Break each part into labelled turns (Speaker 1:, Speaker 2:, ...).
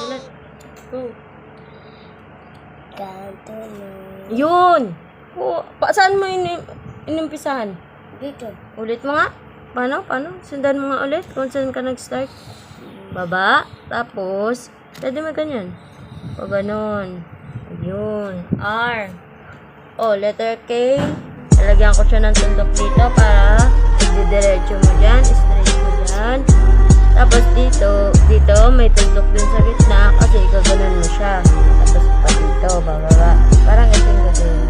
Speaker 1: Sulat. Go.
Speaker 2: Kanto no.
Speaker 1: Yun! Oo, pa, saan mo in inimpisahan?
Speaker 2: Dito.
Speaker 1: Ulit mo nga. Paano? Paano? Sundan mo nga ulit kung saan ka nag-start. Baba. Tapos, pwede mo ganyan. O ganon. Yun. R. O, letter K. Lalagyan ko siya ng tundok dito para may tundok din sa gitna kasi gaganon mo siya. Tapos pa dito, bababa. Parang ito yung gagawin.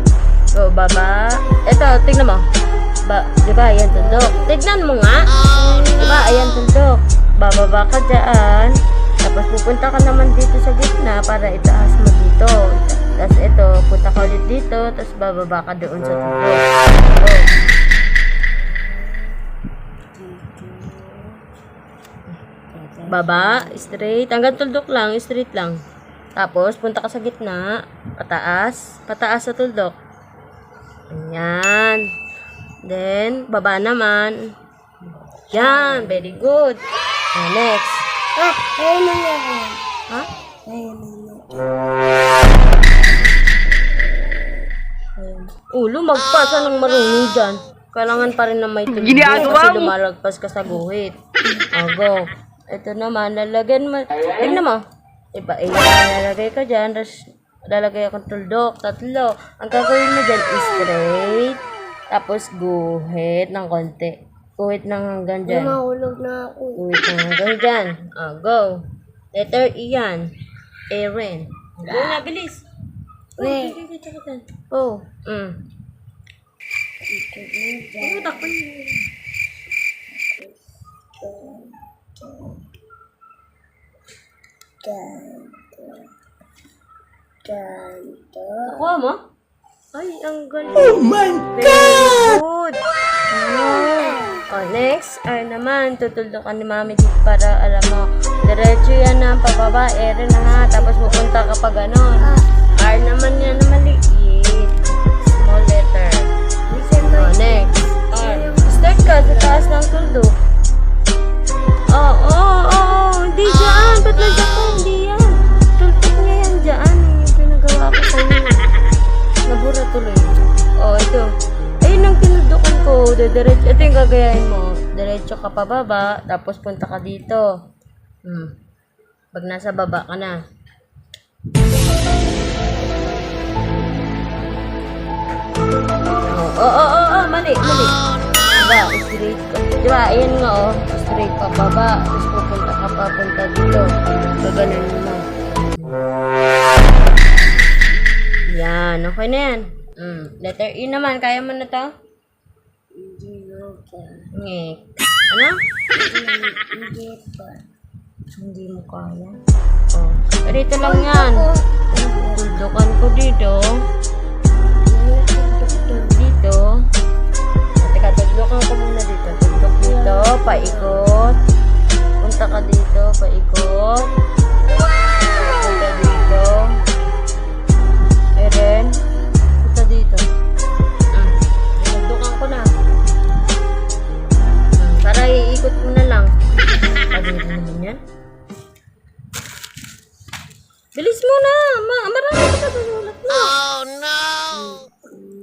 Speaker 1: So, baba. Ito, tignan mo. Ba, di ba, ayan tundok. Tignan mo nga. Di ba, ayan tundok. Bababa ka dyan. Tapos pupunta ka naman dito sa gitna para itaas mo dito. Tapos ito, punta ka ulit dito. Tapos bababa ka doon sa tundok. Oh. Baba, straight. Hanggang tuldok lang, straight lang. Tapos, punta ka sa gitna. Pataas. Pataas sa tuldok. Ayan. Then, baba naman. Yan, very good. Ah, next.
Speaker 2: Ah, ayun na yan.
Speaker 1: Ha?
Speaker 2: Ayun na.
Speaker 1: Oh, lumagpas. Anong marunong dyan? Kailangan pa rin na may tuldok
Speaker 3: Ginagawa
Speaker 1: kasi
Speaker 3: mo.
Speaker 1: lumalagpas ka sa guhit. O, go. Ito naman, lalagyan mo. Tignan mo. Iba, eh, lalagay ka dyan. Tapos, lalagay akong tuldok. Tatlo. Ang gagawin mo dyan is straight. Tapos, guhit ng konti. Guhit ng hanggang dyan.
Speaker 2: Mahulog na ako.
Speaker 1: Guhit ng hanggang dyan. Ah, go. Letter E yan. Aaron. Go na, bilis.
Speaker 2: Wait.
Speaker 1: Oh. Mm. Oh, takpan mo.
Speaker 2: Kanto. Kanto.
Speaker 1: Nakuha mo? Ay, ang galing. Oh my God! Good. Oh. oh, next. Ay naman, tutuldukan ni mami dito para alam mo. Diretso yan na pababa. Ere na nga. Tapos pupunta ka pa ganon. R naman yan na maliit. Small letter. Oh, next. R. Start ka sa taas ng tuldok. Oo, oo. Hindi ka pababa. Tapos punta ka dito. Hmm. Pag nasa baba ka na. Oh, oh, oh, oh, mali, mali. Diba, straight ka. Diba, ayan nga, oh. Straight pa baba. Tapos pupunta ka pa, punta dito. Gaganon mo. Yan, okay na yan. Mm. Letter E naman, kaya mo na to?
Speaker 2: Hindi pa.
Speaker 1: Ngek. Ano?
Speaker 2: Hindi pa.
Speaker 1: Hindi mo kaya. Oh. Pero ito lang yan. Tuldukan ko dito. Dito.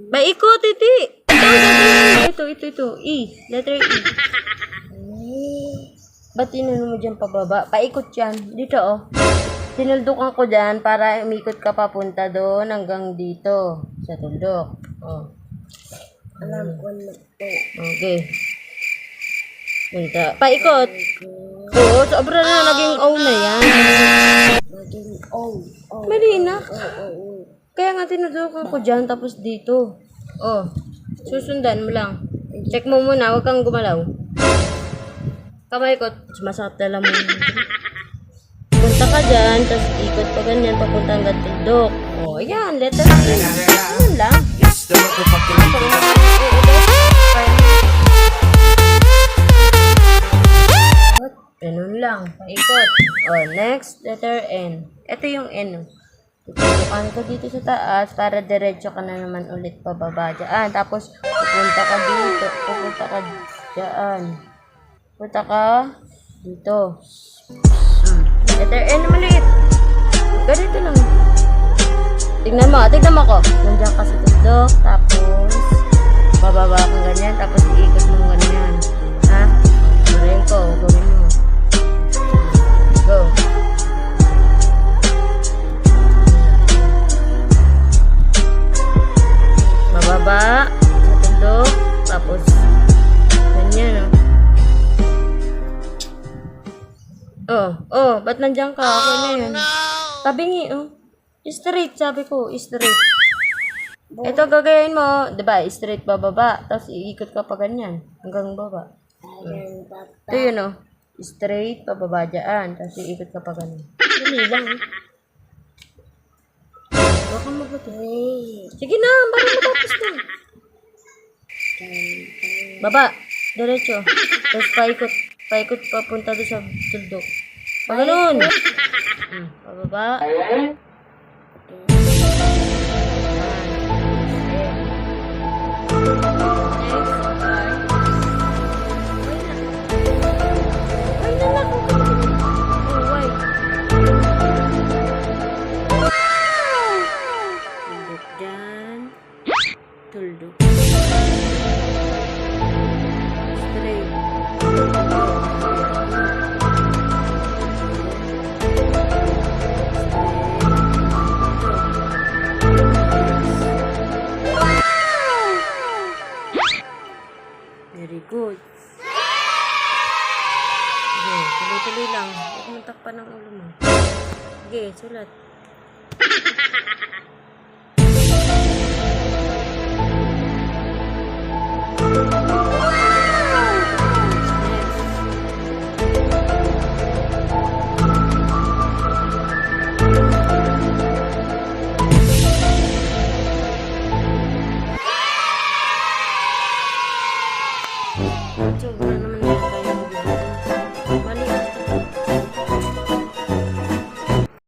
Speaker 1: Paikot, iti! Ito, ito, ito, ito. E. Letter E. Ba't tinano mo dyan pababa? Paikot yan. Dito, oh. Tinuldukan ko dyan para umikot ka papunta doon hanggang dito. Sa tuldok. Oh.
Speaker 2: Alam ko na po.
Speaker 1: Okay. Punta. Paikot. Oo, sobra na. Naging O na yan.
Speaker 2: Maging oh. Oh.
Speaker 1: Mali na.
Speaker 2: Oh, oh, oh.
Speaker 1: Kaya nga tinutukan ko dyan, tapos dito. Oh, susundan mo lang. Check mo muna, huwag kang gumalaw. Kamay ko, masakit na lang mo. Punta ka dyan, tapos ikot pa ganyan, papunta hanggang tundok. Oh, ayan, letter A. Ayan lang. Ganun lang, paikot. Oh, next, letter N. Ito yung N. Tutukan ko dito sa taas para diretso ka na naman ulit pababa dyan. Tapos, pupunta ka dito. Pupunta ka dyan. Punta ka Dito. Letter N maliit. Ganito lang. Tignan mo, tignan mo ko. Nandiyan ka sa tuldok, tapos bababa kang ganyan, tapos iikot mo ganyan. Ha? Gawin ko, gawin Oh, oh, ba't nandiyan ka? Ako na yun. Tabingi, oh. Straight, sabi ko, straight. Ito gagayin mo, 'di ba? Straight bababa, tapos iikot ka pa ganyan hanggang baba.
Speaker 2: Ayan, papa.
Speaker 1: Ito yun oh. Straight pababa diyan, tapos iikot ka pa ganyan. Dali lang. Kang mabuti. Sige na, baka matapos na. Baba, diretso. Tapos paikot, paikot papunta doon sa tuldok. Pa ganun. Pababa. Tuldok tuloy-tuloy lang. Huwag mong ng ulo mo. Sige, sulat.